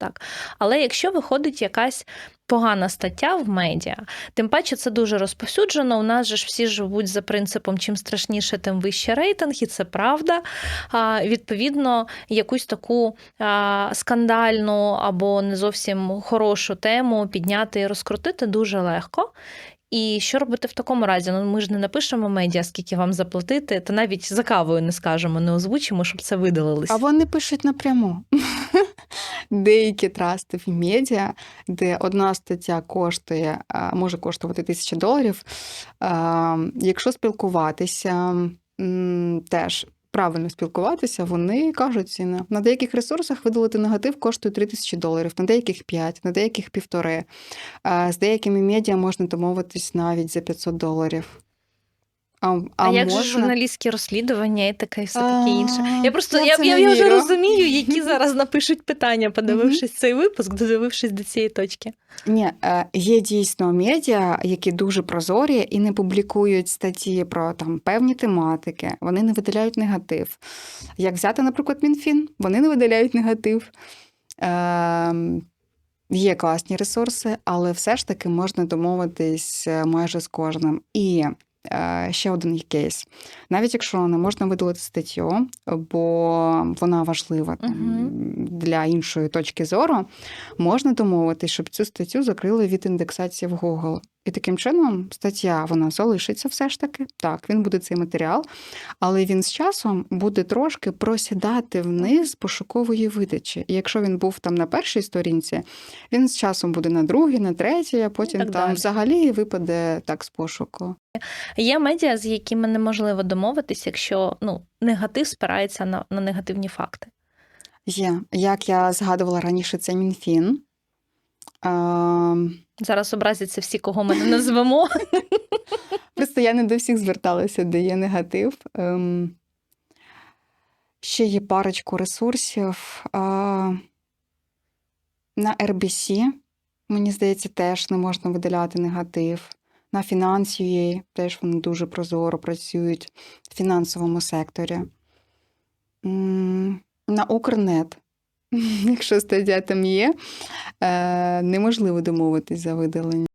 так. Але якщо виходить якась погана стаття в медіа, тим паче це дуже розповсюджено. У нас же ж всі живуть за принципом чим страшніше, тим вище рейтинг, і це правда. А, Відповідно, якусь таку а, скандальну або не зовсім хорошу тему підняти і розкрутити дуже легко. І що робити в такому разі? Ну ми ж не напишемо медіа, скільки вам заплатити, та навіть за кавою не скажемо, не озвучимо, щоб це видалилось. А вони пишуть напряму. Деякі трасти в медіа, де одна стаття коштує, може коштувати тисячу доларів. Якщо спілкуватися, теж правильно спілкуватися, вони кажуть ціни. На деяких ресурсах видалити негатив коштує 3 тисячі доларів, на деяких 5, на деяких півтори. З деякими медіа можна домовитись навіть за 500 доларів. А, А, як можна... же журналістські розслідування і таке і все таке інше? Я просто я я, я, вже розумію, які зараз напишуть питання, подивившись цей випуск, додивившись до цієї точки. Ні, е, є дійсно медіа, які дуже прозорі і не публікують статті про там певні тематики. Вони не видаляють негатив. Як взяти, наприклад, Мінфін, вони не видаляють негатив. Е, Є класні ресурси, але все ж таки можна домовитись е, майже з кожним. І ще один кейс. Навіть якщо не можна видалити статтю, бо вона важлива там, Мгм. для іншої точки зору, можна домовити, щоб цю статтю закрили від індексації в Google. І таким чином стаття вона залишиться все ж таки. Так, він буде цей матеріал, але він з часом буде трошки просідати вниз пошукової видачі. І якщо він був там на першій сторінці, він з часом буде на другій, на третій, а потім так там далі. взагалі випаде так з пошуку. Є медіа, з якими неможливо домовитись, якщо ну, негатив спирається на, на негативні факти. Є, як я згадувала раніше, це Мінфін. Ем, Зараз образяться всі, кого ми не назвемо. Просто я не до всіх зверталася, де є негатив. Ем, ще є парочку ресурсів. А, на RBC, мені здається, теж не можна видаляти негатив. На Finance.ua теж вони дуже прозоро працюють в фінансовому секторі. На Укрнет, якщо стаття там є, е, неможливо домовитись за видалення.